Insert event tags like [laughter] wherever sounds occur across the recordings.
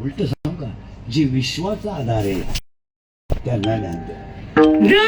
उलट सांगू का? जे विश्वाचा आधार आहे त्यांना ज्ञान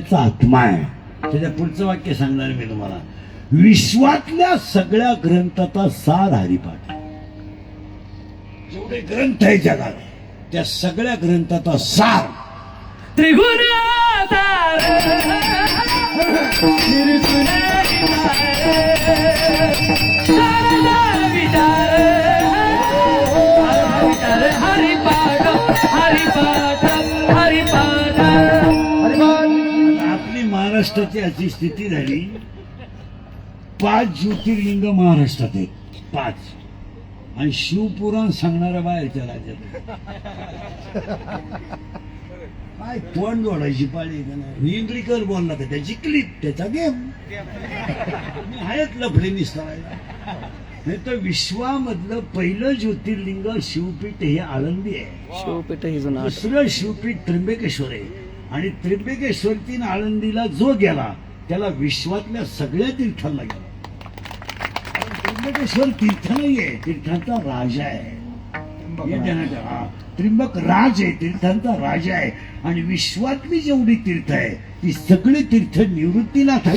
संप्रदायाचा आत्मा आहे. त्याच्या पुढचं वाक्य सांगणार मी तुम्हाला. विश्वातल्या सगळ्या ग्रंथाचा सार हरिपाठ जेवढे ग्रंथ आहे जगात त्या सगळ्या ग्रंथाचा सार. त्रिगुण हरिपाठ महाराष्ट्राची अशी स्थिती झाली पाच ज्योतिर्लिंग महाराष्ट्रात आहेत. पाच. आणि शिवपुराण सांगणाऱ्या बाहेरच्या राज्यात काय तोंड जोडायची पाळी का इंग्लिकर बोलला तर त्याची क्लिप त्याचा गेम. मी आहेच लफडे निसरायला नाही तर विश्वामधलं पहिलं ज्योतिर्लिंग शिवपीठ हे आळंदी आहे. शिवपेठ ही दुसरं शिवपीठ त्र्यंबकेश्वर आहे. आणि त्र्यंबकेश्वरतीन आळंदीला जो गेला त्याला विश्वातल्या सगळ्या तीर्थांना गेला कारण त्र्यंबकेश्वर तीर्थ नाहीये तीर्थांचा राजा आहे. त्र्यंबक राज आहे तीर्थांचा राजा आहे आणि विश्वातली जेवढी तीर्थ आहे ती सगळी तीर्थ निवृत्तीनाथ आहे.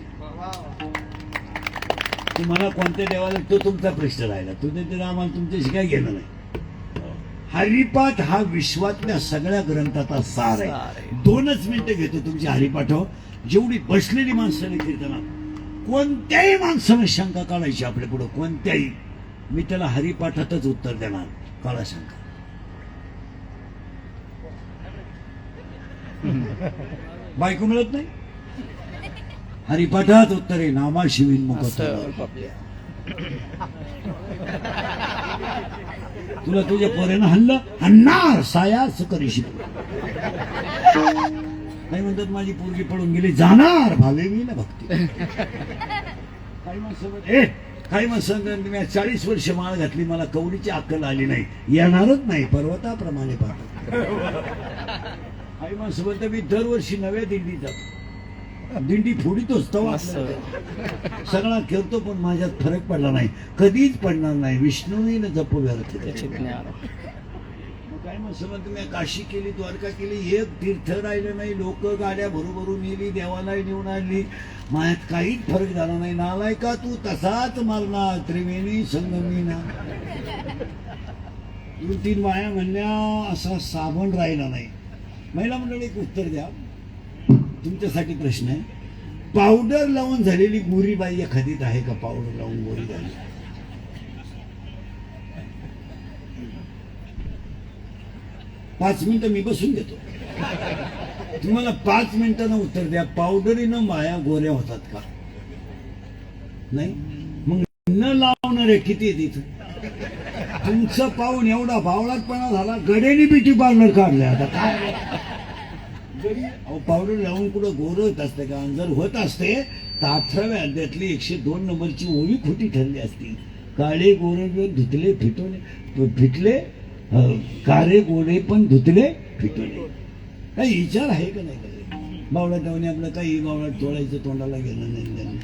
तुम्हाला कोणत्या देवाला तो तुमचा प्रश्न राहिला. तो ते आम्हाला तुमच्याशी काय घेणं नाही. हरिपाठ हा विश्वातल्या सगळ्या ग्रंथाचा सार आहे. दोनच मिनिटं घेतो तुमची हरिपाठ जेवढी बसलेली माणसं नाही कीर्तनात कोणत्याही माणसानं शंका काढायची आपल्या पुढं कोणत्याही. मी त्याला हरिपाठातच उत्तर देणार. काढा शंका. बायको मिळत नाही? हरिपाठात उत्तरे नामा शिवीन. तुला तुझ्या पोऱ्यानं हल्लं? हन्नार सायास करीशी नाही म्हणतात माझी पोरगी पळून गेली जाणार भावे मी ना भक्ती. काही माणसं ए काही माणसं मी चाळीस वर्ष माळ घातली मला कवडीची अक्कल आली नाही. येणारच नाही पर्वताप्रमाणे पाहतो. काही माणसं म्हणतात मी दरवर्षी नव्या दिंडीत जातो. दिंडी फोडीतोच आपल्याला सगळा करतो पण माझ्यात फरक पडला नाही. कधीच पडणार नाही. विष्णूने जप व्यर्थ मग काय मग तुम्ही काशी केली द्वारका केली एक तीर्थ राहिलं नाही. लोक गाड्या भरू नेली देवाला नेऊन आणली. माझ्यात काहीच फरक झाला नाही. नालाय का तू तसाच मारणार त्रिवेणी संगमी ना दोन तीन बाया म्हणल्या असा साबण राहिला नाही. महिला मंडळी एक उत्तर द्या. तुमच्यासाठी प्रश्न आहे. पावडर लावून झालेली गोरी बाई एखादीत आहे का पावडर लावून गोरी झाली पाच मिनिटं मी बसून घेतो. तुम्हाला पाच मिनिटानं उत्तर द्या. पावडरीनं माया गोऱ्या होतात का? नाही? मग न लावणारे किती येत इथं? तुमचं पाहून एवढा भावळातपणा झाला गडेने ब्युटी पार्लर काढले आता. काय जरी पावडर लावून कुठं गोर होत असते का? जर होत असते तर अठराव्या अध्यातली एकशे दोन नंबरची ओळी खोटी ठरली असती. काळे गोरे धुतले फिटवले फिटले काळे गोरे पण धुतले फिटवले काही विचार आहे का नाही काही बावळाट लावणे आपलं काही बावळाट तोडायचं तोंडाला गेलं नाही देणं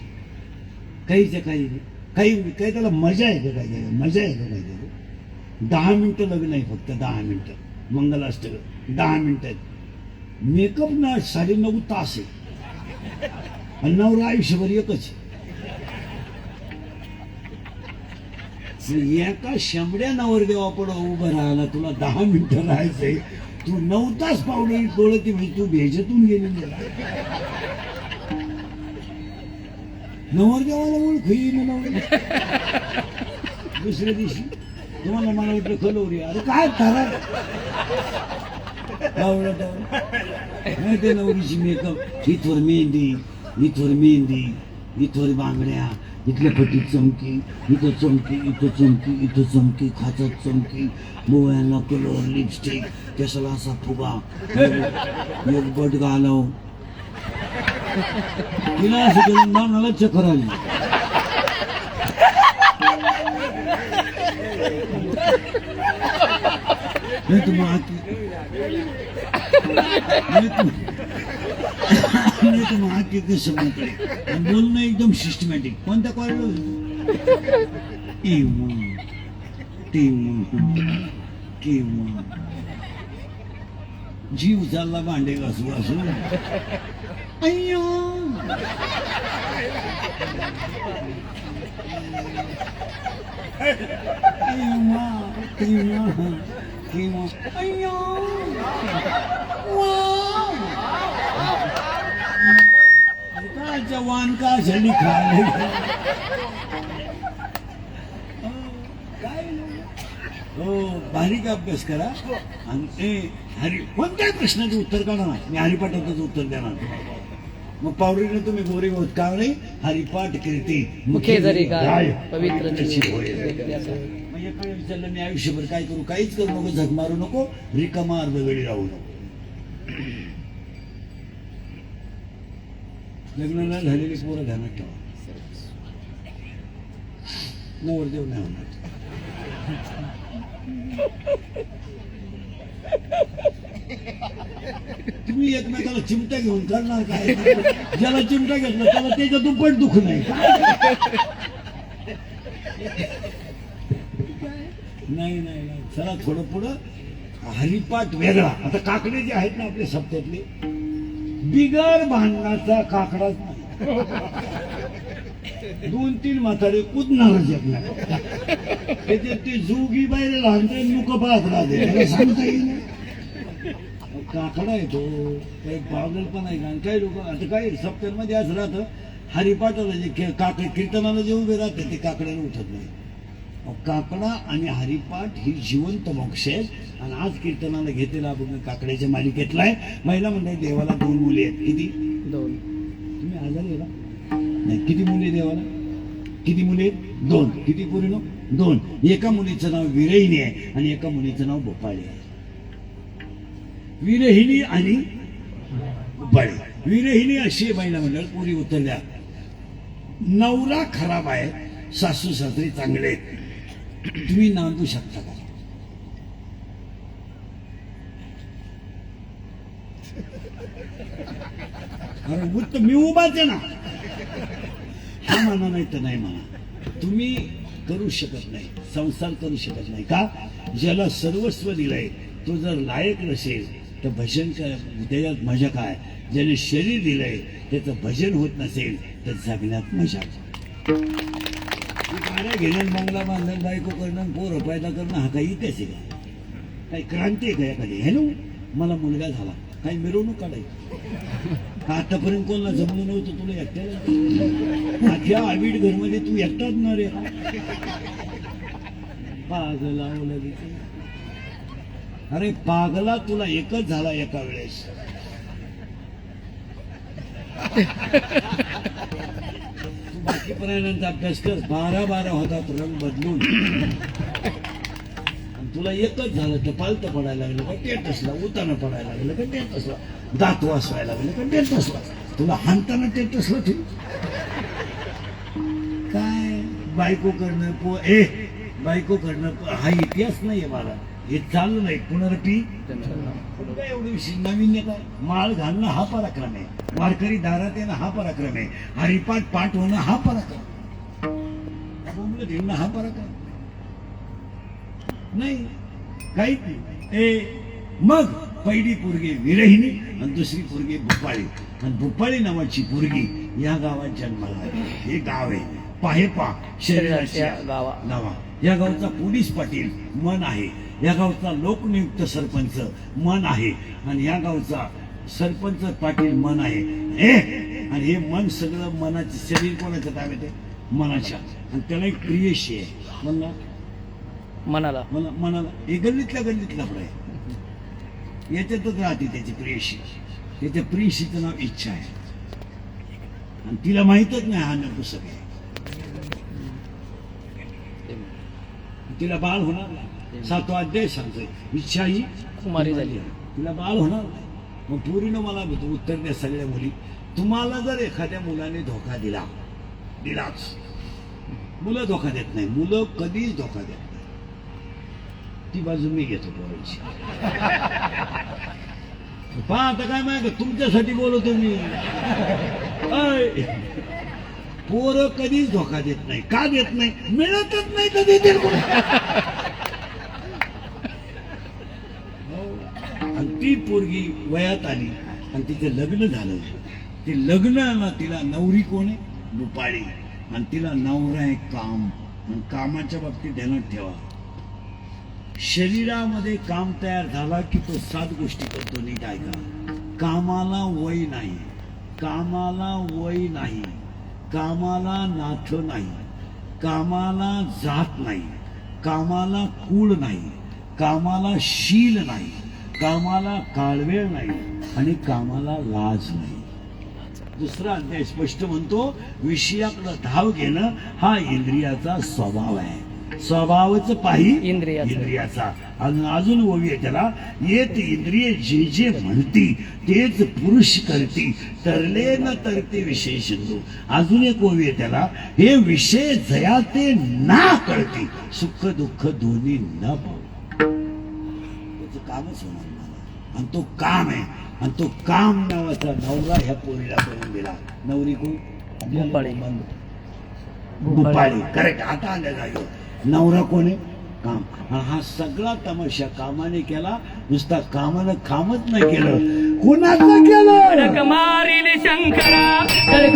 काहीच काही नाही. काही काही त्याला मजा आहे का काय मजा आहे का काय दहा मिनटं लग्न आहे फक्त दहा मिनटं. मंगलाष्टक. दहा मिनिटात मेकअप ना साडे नऊ तास आहे. आणि नवरा आयुष्यभर एकच आहे. एका शंभड्या नवरदेवापुढं उभं राहायला तुला दहा मिनिटं राहायचंय. तू नऊ तास पावडे डोळती म्हणजे तू भेजतून गेलेली नवर नवरदेवाला ओळख येईल दुसऱ्या दिवशी. तुम्हाला मला वाटलं खलोरी अरे काय ठरा माहिती नवरीची मेकअप इथवर मेहंदी इथवर मेहंदी इथवर बांगड्या इथल्या पटी चमकी इथं चमकी इथं चमकी इथं चमकी खाचात चमकी मोबाईलला कलर लिपस्टिक केसाला असा फुगा एक बट घालव तिला असं करून नानाला चक्कर आली नाही तर मग नाही तर- मग आती कसं बोलणं एकदम सिस्टमॅटिक कोणत्या कॉलेजला किंवा जीव चालला भांडे घासू घासू अय्यो किंवा किंवा किंवा हो बारीक अभ्यास करा आणि ते हरी कोणत्याही प्रश्नाचं उत्तर काढा ना मी हरिपाठाचं उत्तर देणार मग पावरीने तुम्ही गोरे होत का नाही हरिपाठ कीर्ती मुखे जरी काय गाय, पवित्र म्हणजे त्याची विचारलं मी आयुष्यभर काय करू काहीच करू नको झक मारू नको रिकामा अर्धवेळी राहू नको. लग्नाला झालेली पोरं ध्यानात ठेवा. नवरदेव नाही होणार. तुम्ही एकमेकाला चिमटा घेऊन करणार काय? ज्याला चिमटा घेतला त्याला त्याच्यातून दुप्पट दुःख नाही. नाही नाही नाही. चला थोडं पुढं. हरिपाठ वेगळा. आता काकडे जे आहेत ना आपले सप्त्यातले बिगर भांडणाचा काकडाच नाही. दोन तीन म्हातारे कुदणारच एक त्याच्यात ते जोगी बाहेर लहानते नुक पाहत राहते सांगता येईल काकडा येतो काही पावडर पण आहे का? आणि काही लोक आता काही सप्त्यांमध्ये असं राहतं हरिपाठाला जे काकडे कीर्तनाला जे उभे राहते ते काकड्याला उठत नाही. काकडा आणि हरिपाठ ही जिवंत मोक्ष आहेत. आणि आज कीर्तनाला घेतलेला आपण काकड्याच्या मालिकेतला आहे महिला मंडळी देवाला दोन मुली आहेत. किती? दोन. तुम्ही आजारी नाही किती मुली देवाला? किती मुली आहेत? दोन. किती पोरी नो दोन. एका मुलीचं नाव विरहिणी आहे आणि एका मुलीचं नाव भोपाळी आहे. विरहिणी आणि भोपाळी विरहिणी अशी महिला मंडळ पोरी उतरल्या. नवरा खराब आहे सासू सासरी चांगले आहेत. तुम्ही नांदू शकता का? अरे उत्तर मी उभाच आहे ना. हा म्हणा नाही तर नाही म्हणा. तुम्ही करू शकत नाही संसार करू शकत नाही. का? ज्याला सर्वस्व दिलंय तो जर लायक नसेल तर भजन काय त्याच्यात मजा काय? ज्याने शरीर दिलंय त्याचं भजन होत नसेल तर जगण्यात मजा. गाड्या घेणं बंगला बांधणं बायको करणं पोर पैदा करणं हा काही इतिहास आहे काही क्रांती आहे का एखादी? हॅलो मला मुलगा झाला. काही मिरवणूक काढायची. आतापर्यंत कोणाला जमलं नव्हतं तुला एकट्याला? अख्या आबीड घरमध्ये तू एकटाच ना रे. पागला अरे पागला तुला एकच झाला एका वेळेस. बाकी प्राण्यांचा अभ्यास कर बारा बारा होता रंग बदलून. तुला एकच झालं तर पालतं पडायला लागलं का? टेटसला उताना पडायला लागलं का? टेटसला दात वासवायला लागलं का? टेटसला तुला हाणताना टेटसला ठेव काय? बायको करणं पो ए बायको करणं हा इतिहास नाहीये मला हे चालू नाही. पुनरपी. पण काय एवढं विषय नवीन काय? माळ घालणं हा पराक्रम आहे. वारकरी दारात येणं हा पराक्रम आहे. हरिपाठ पाठ होणं हा पराक्रम. घेणं हा पराक्रम. नाही काहीच नाही. ए मग पहिली पोरगी विरहिणी आणि दुसरी पोरगी भुपाळी. आणि भुपाळी नावाची पोरगी या गावात जन्माला आली. हे गाव आहे पाहेपा शरीराच्या गावा. नावा या गावचा पोलीस पाटील मन आहे. या गावचा लोकनियुक्त सरपंच मन आहे. आणि या गावचा सरपंच पाटील मन आहे. हे? आणि हे मन सगळं मनाचे शरीर कोणाच्या ताब्यात आहे मनाच्या आणि त्याला एक प्रियशी आहे. म्हणला मनाला. मला मनाला. हे गल्लीतल्या गल्लीतला आपला आहे. याच्यातच राहते त्याची प्रियशी त्याच्या प्रियशीचं नाव इच्छा आहे. आणि तिला माहीतच नाही हा नपुसक आहे. तिला बाळ होणार नाही. सातवा अध्याय सांगतोय. इच्छा ही कुमारी झाली. तिला बाळ होणार नाही. मग पुरीनं मला उत्तर द्या सगळ्या मुली. तुम्हाला जर एखाद्या मुलाने धोका दिला दिलाच. मुलं धोका देत नाही. मुलं कधीच धोका देत नाही. ती बाजू मी घेतो पोरांची. [laughs] पहा आता काय माहिती तुमच्यासाठी बोलवतो मी. पोरं कधीच धोका देत नाही. का देत नाही? मिळतच नाही तर [laughs] देतील कोण? आणि ती पोरगी वयात आली आणि तिचं लग्न झालं. ते लग्नाला तिला नवरी कोण आहे? रुपाळी आणि तिला नवरा आहे काम. आणि कामाच्या बाबतीत ध्यानात ठेवा. शरीरामध्ये काम तयार झाला की तो सात गोष्टी करतो नीट ऐका. कामाला वय नाही. कामाला वय नाही. कामाला नाथ नाही. कामाला जात नाही. कामाला कूळ नाही. कामाला शील नाही. कामाला काळवेळ नाही आणि कामाला लाज नाही. दुसरा अध्याय स्पष्ट म्हणतो विषयाकडे धाव घेणं हा इंद्रियाचा स्वभाव आहे. स्वभावच पाही इंद्रियाचा. अजून ओवी आहे त्याला येत इंद्रिय जे जे म्हणती तेच पुरुष करती तरले न तरते विषय सिंधू. अजून एक ओवी आहे त्याला हे विषय जया ते ना कळती सुख दुःख दोन्ही न पाहू त्याचं कामच होणार. आणि तो काम आहे. आणि तो काम नावाचा नवरा ह्या पोरीला करून दिला. नवरी कोण? भोपाळी. करेक्ट आता आल्या जागेवर. नवरा कोण आहे? काम. आणि हा सगळा तमाशा कामाने केला. नुसता कामानं कामच नाही केलं. कोणाचं केलं? मारिली शंकरा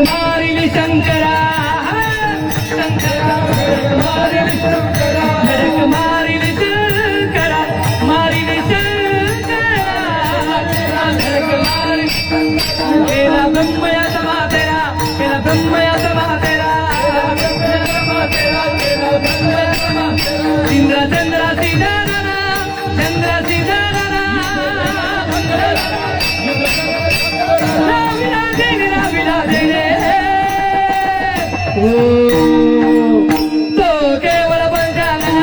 मारिली शंकरा. शंकरा कडक मारिली शंकरा. कडक मारिली शंकरा ब्रह्मया समा तेरा केला ब्रह्मया समा तेरा इंद्र चंद्र सीधा चंद्र सीधा तो केवळ बंजारा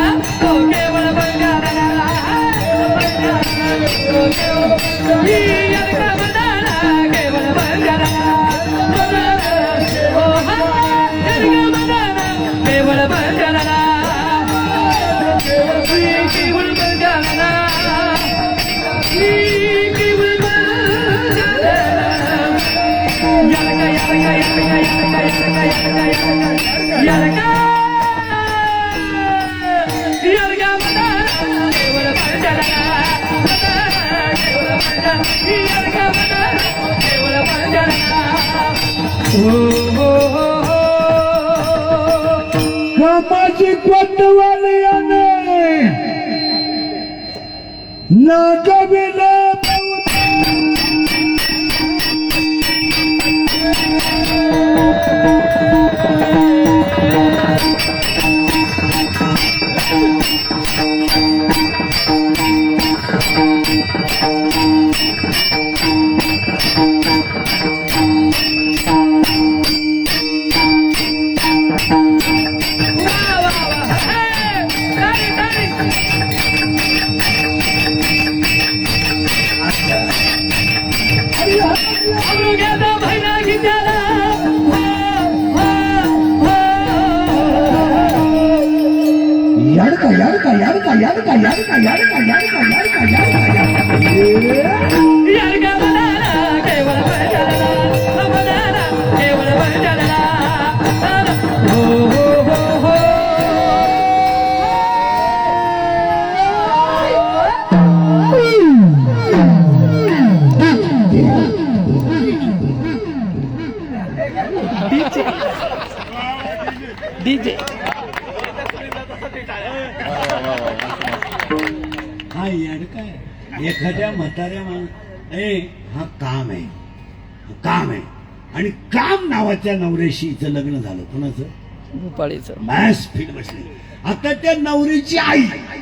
तो केवळ बंजारा केवळ कामाची कोतवाली याने नागविले யாருக்கா யாருக்கா யாருக்கா யாருக்கா யாருக்கா யாருக்கா யாருக்கா யாருக்கா யாருக்கா யாருக்கா हा आहे. एखाद्या म्हाताऱ्या ए हा काम आहे. काम आहे. आणि काम नावाच्या नवऱ्याशी हिचं लग्न झालं कोणाचं? भूपाळीचं मॅस फिट बसली आता त्या नवरीची आई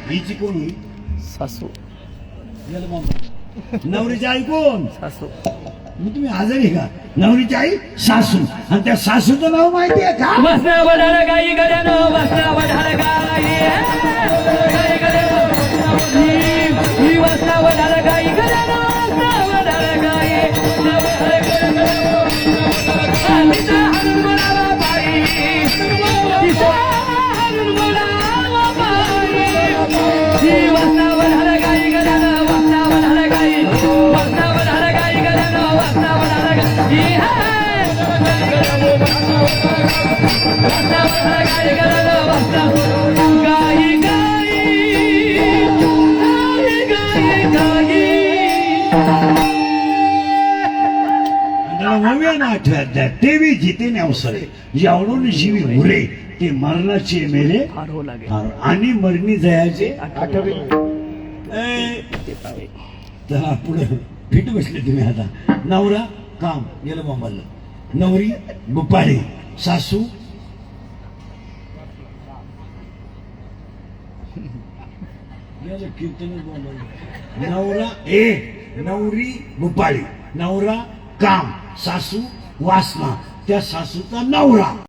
हिची कोण सासू. नवरीची आई कोण? सासू. मग तुम्ही आजारी का? नवरीची आई सासू. आणि त्या सासूचं नाव माहिती आहे का? वसना वधार गाई गड्यानो वसना वधार गाई गाई गड्यानो ही- ही वसना गाई आठव्यात देवी जितेने अवसरे यावडून जीवी उरे. ते मरणाचे मेले. हो आणि मरणी जयाचे आठवे. तर पुढे फिट बसले तुम्ही आता. नवरा काम. गेलं बोंबाला. नवरी बुपाडी Sasu? Yalah kita ni buat mana Naura Eh Nauri Berbalik Naura Kam Sasu Wasma. Dia Sasu Naura.